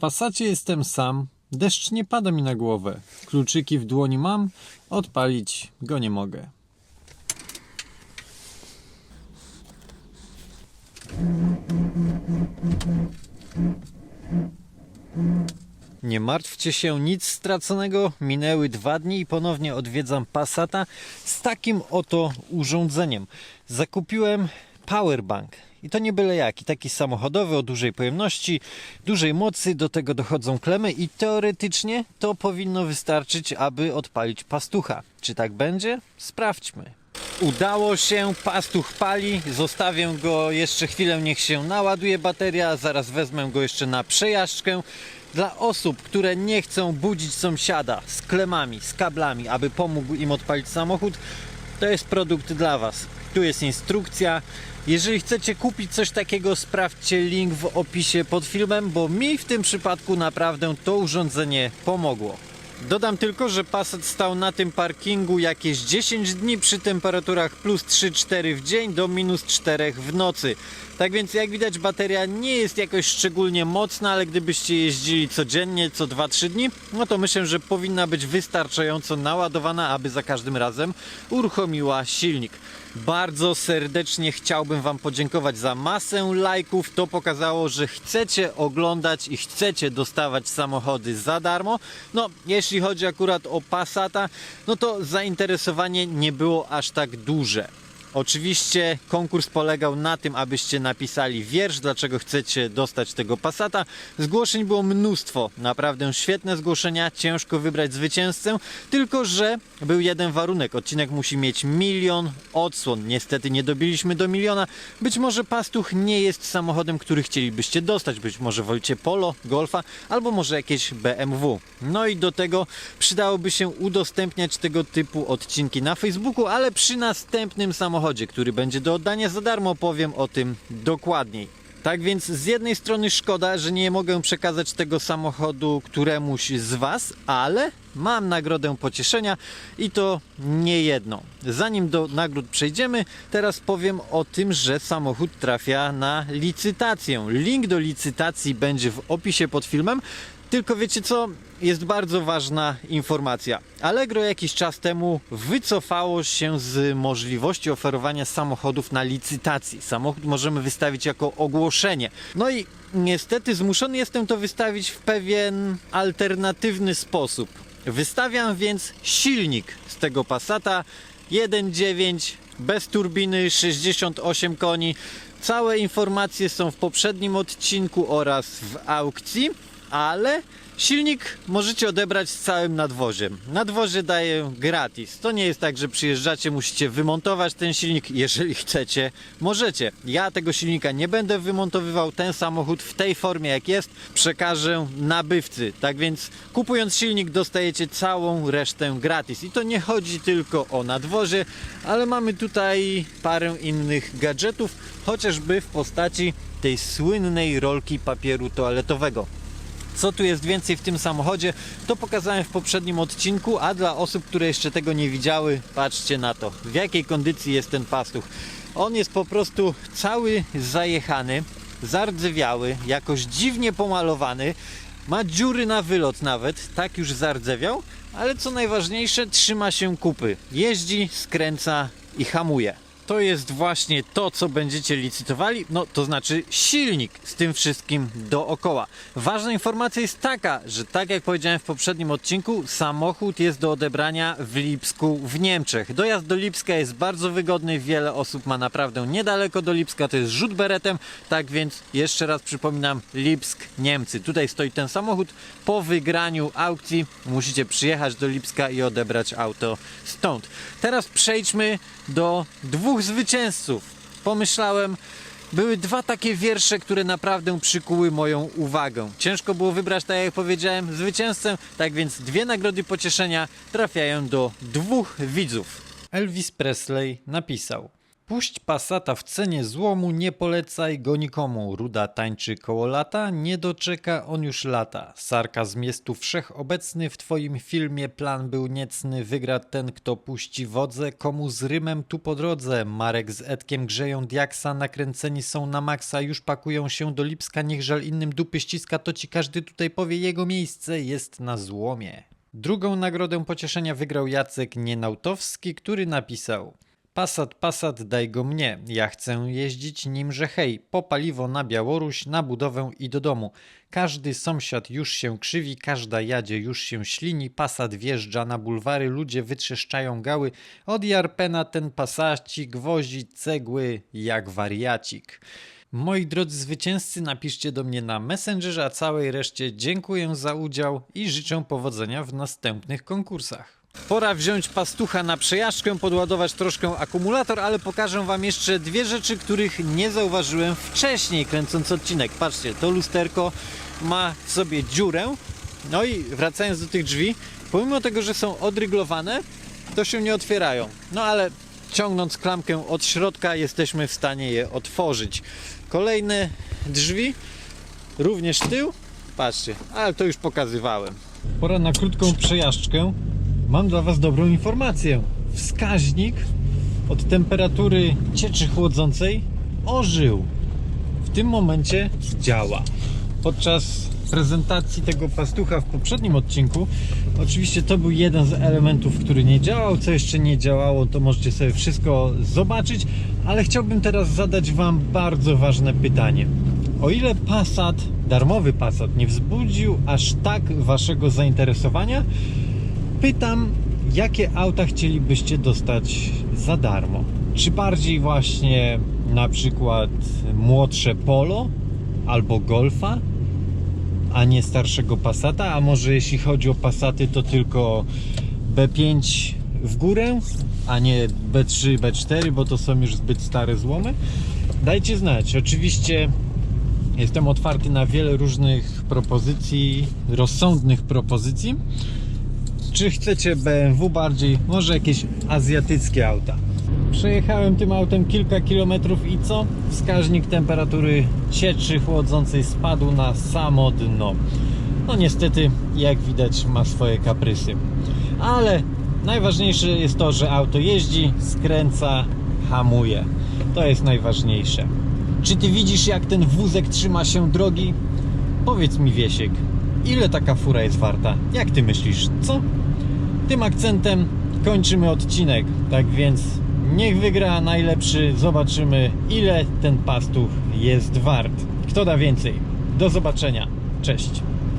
Passacie jestem sam, deszcz nie pada mi na głowę. Kluczyki w dłoni mam, odpalić go nie mogę. Nie martwcie się, nic straconego. Minęły dwa dni i ponownie odwiedzam Passata z takim oto urządzeniem. Zakupiłem powerbank. I to nie byle jaki, taki samochodowy o dużej pojemności, dużej mocy, do tego dochodzą klemy i teoretycznie to powinno wystarczyć, aby odpalić pastucha. Czy tak będzie? Sprawdźmy. Udało się, pastuch pali, zostawię go jeszcze chwilę, niech się naładuje bateria, zaraz wezmę go jeszcze na przejażdżkę. Dla osób, które nie chcą budzić sąsiada z klemami, z kablami, aby pomógł im odpalić samochód, to jest produkt dla Was. Tu jest instrukcja. Jeżeli chcecie kupić coś takiego, sprawdźcie link w opisie pod filmem, bo mi w tym przypadku naprawdę to urządzenie pomogło. Dodam tylko, że Passat stał na tym parkingu jakieś 10 dni przy temperaturach plus 3-4 w dzień do minus 4 w nocy. Tak więc jak widać bateria nie jest jakoś szczególnie mocna, ale gdybyście jeździli codziennie, co 2-3 dni, no to myślę, że powinna być wystarczająco naładowana, aby za każdym razem uruchomiła silnik. Bardzo serdecznie chciałbym Wam podziękować za masę lajków. To pokazało, że chcecie oglądać i chcecie dostawać samochody za darmo. No, jeśli chodzi akurat o Passata, no to zainteresowanie nie było aż tak duże. Oczywiście konkurs polegał na tym, abyście napisali wiersz, dlaczego chcecie dostać tego Passata. Zgłoszeń było mnóstwo, naprawdę świetne zgłoszenia, ciężko wybrać zwycięzcę, tylko że był jeden warunek, odcinek musi mieć milion odsłon. Niestety nie dobiliśmy do miliona. Być może Pastuch nie jest samochodem, który chcielibyście dostać, być może wolicie Polo, Golfa albo może jakieś BMW. No i do tego przydałoby się udostępniać tego typu odcinki na Facebooku, ale przy następnym samochodzie, który będzie do oddania za darmo, powiem o tym dokładniej. Tak więc z jednej strony szkoda, że nie mogę przekazać tego samochodu któremuś z Was, ale mam nagrodę pocieszenia i to nie jedną. Zanim do nagród przejdziemy, teraz powiem o tym, że samochód trafia na licytację. Link do licytacji będzie w opisie pod filmem. Tylko wiecie co? Jest bardzo ważna informacja. Allegro jakiś czas temu wycofało się z możliwości oferowania samochodów na licytacji. Samochód możemy wystawić jako ogłoszenie. No i niestety zmuszony jestem to wystawić w pewien alternatywny sposób. Wystawiam więc silnik z tego Passata 1.9 bez turbiny 68 koni. Całe informacje są w poprzednim odcinku oraz w aukcji, ale silnik możecie odebrać z całym nadwoziem. Nadwozie daję gratis. To nie jest tak, że przyjeżdżacie, musicie wymontować ten silnik. Jeżeli chcecie, możecie. Ja tego silnika nie będę wymontowywał. Ten samochód w tej formie jak jest przekażę nabywcy. Tak więc kupując silnik dostajecie całą resztę gratis. I to nie chodzi tylko o nadwozie, ale mamy tutaj parę innych gadżetów, chociażby w postaci tej słynnej rolki papieru toaletowego. Co tu jest więcej w tym samochodzie, to pokazałem w poprzednim odcinku, a dla osób, które jeszcze tego nie widziały, patrzcie na to, w jakiej kondycji jest ten pastuch. On jest po prostu cały zajechany, zardzewiały, jakoś dziwnie pomalowany, ma dziury na wylot nawet, tak już zardzewiał, ale co najważniejsze, trzyma się kupy. Jeździ, skręca i hamuje to jest właśnie to, co będziecie licytowali, no to znaczy silnik z tym wszystkim dookoła. Ważna informacja jest taka, że tak jak powiedziałem w poprzednim odcinku, samochód jest do odebrania w Lipsku w Niemczech. Dojazd do Lipska jest bardzo wygodny, wiele osób ma naprawdę niedaleko do Lipska, to jest rzut beretem, tak więc jeszcze raz przypominam, Lipsk, Niemcy. Tutaj stoi ten samochód, po wygraniu aukcji musicie przyjechać do Lipska i odebrać auto stąd. Teraz przejdźmy do dwóch zwycięzców. Pomyślałem, były dwa takie wiersze, które naprawdę przykuły moją uwagę. Ciężko było wybrać, tak jak powiedziałem, zwycięzcę, tak więc dwie nagrody pocieszenia trafiają do dwóch widzów. Elvis Presley napisał: Puść Passata w cenie złomu, nie polecaj go nikomu. Ruda tańczy koło lata, nie doczeka on już lata. Sarkazm jest tu wszechobecny, w twoim filmie plan był niecny. Wygra ten, kto puści wodze, komu z rymem tu po drodze. Marek z Edkiem grzeją diaksa, nakręceni są na maksa, już pakują się do Lipska, niech żal innym dupy ściska, to ci każdy tutaj powie, jego miejsce jest na złomie. Drugą nagrodę pocieszenia wygrał Jacek Nienautowski, który napisał Passat, Passat, daj go mnie. Ja chcę jeździć nim, że hej, po paliwo na Białoruś, na budowę i do domu. Każdy sąsiad już się krzywi, każda jadzie już się ślini, Passat wjeżdża na bulwary, ludzie wytrzeszczają gały. Od Jarpena ten pasacik wozi cegły jak wariacik. Moi drodzy zwycięzcy, napiszcie do mnie na Messengerze, a całej reszcie dziękuję za udział i życzę powodzenia w następnych konkursach. Pora wziąć pastucha na przejażdżkę, podładować troszkę akumulator, ale pokażę Wam jeszcze dwie rzeczy, których nie zauważyłem wcześniej kręcąc odcinek. Patrzcie, to lusterko ma w sobie dziurę. No i wracając do tych drzwi, pomimo tego, że są odryglowane, to się nie otwierają. No ale ciągnąc klamkę od środka jesteśmy w stanie je otworzyć. Kolejne drzwi, również tył. Patrzcie, ale to już pokazywałem. Pora na krótką przejażdżkę. Mam dla Was dobrą informację. Wskaźnik od temperatury cieczy chłodzącej ożył. W tym momencie działa. Podczas prezentacji tego pastucha w poprzednim odcinku, oczywiście to był jeden z elementów, który nie działał. Co jeszcze nie działało, to możecie sobie wszystko zobaczyć, ale chciałbym teraz zadać Wam bardzo ważne pytanie. O ile Passat, darmowy Passat, nie wzbudził aż tak Waszego zainteresowania, pytam, jakie auta chcielibyście dostać za darmo? Czy bardziej właśnie na przykład młodsze Polo albo Golfa, a nie starszego Passata? A może jeśli chodzi o Passaty, to tylko B5 w górę, a nie B3, B4, bo to są już zbyt stare złomy? Dajcie znać. Oczywiście jestem otwarty na wiele różnych propozycji, rozsądnych propozycji. Czy chcecie BMW bardziej? Może jakieś azjatyckie auta? Przejechałem tym autem kilka kilometrów i co? Wskaźnik temperatury cieczy chłodzącej spadł na samo dno. No niestety, jak widać, ma swoje kaprysy. Ale najważniejsze jest to, że auto jeździ, skręca, hamuje. To jest najważniejsze. Czy ty widzisz, jak ten wózek trzyma się drogi? Powiedz mi, Wiesiek, ile taka fura jest warta? Jak ty myślisz, co? Tym akcentem kończymy odcinek. Tak więc niech wygra najlepszy. Zobaczymy, ile ten pastuch jest wart. Kto da więcej? Do zobaczenia. Cześć.